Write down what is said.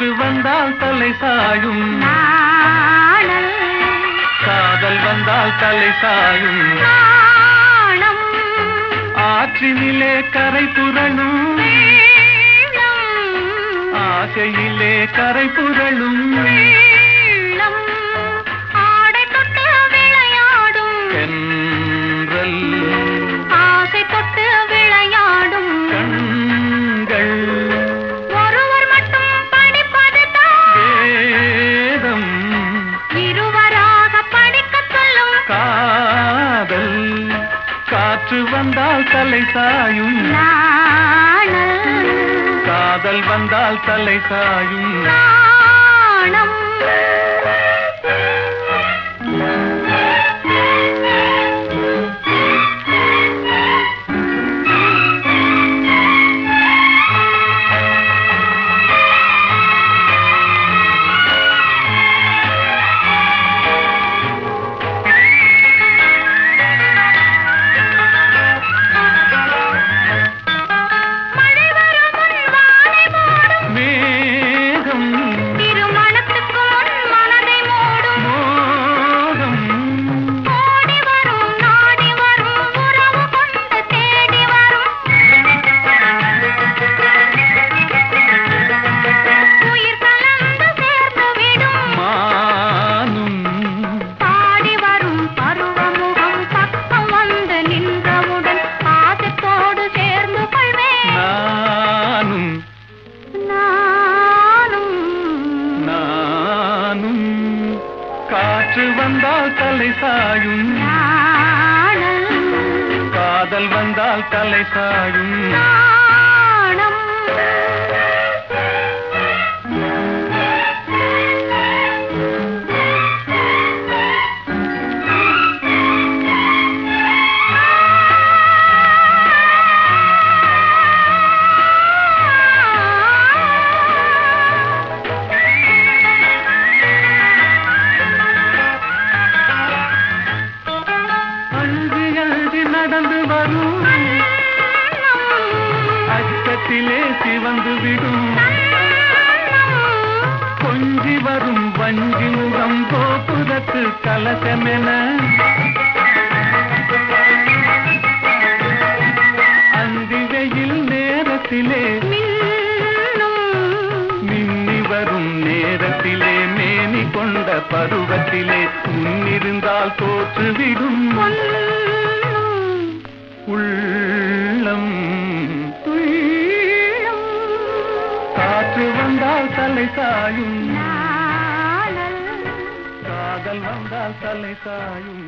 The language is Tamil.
காற்று வந்தால் தலை சாயும். காதல் வந்தால் தலை சாயும். ஆற்றினிலே கரை புரளும். ஆசையிலே கரை புரளும். வந்தால் தலை சாயும். காதல் வந்தால் தலை சாயும். காற்று வந்தால் தலை சாயும். காதல் வந்தால் தலை சாயும். அழுது நடந்து வரும். அச்சத்திலே சிவந்து விடும். கொஞ்சி வரும் வஞ்சி முகம் கோபுரத்து கலசமென. அந்தி வெயில் நேரத்திலே மின்னி வரும் நேரத்திலே மேனி கொண்ட பருவத்திலே முன்னிருந்தால் தோற்றுவிடும். உள்ளம் காற்று வந்தால் தலை சாயும் காதல் வந்தால் தலை சாயும்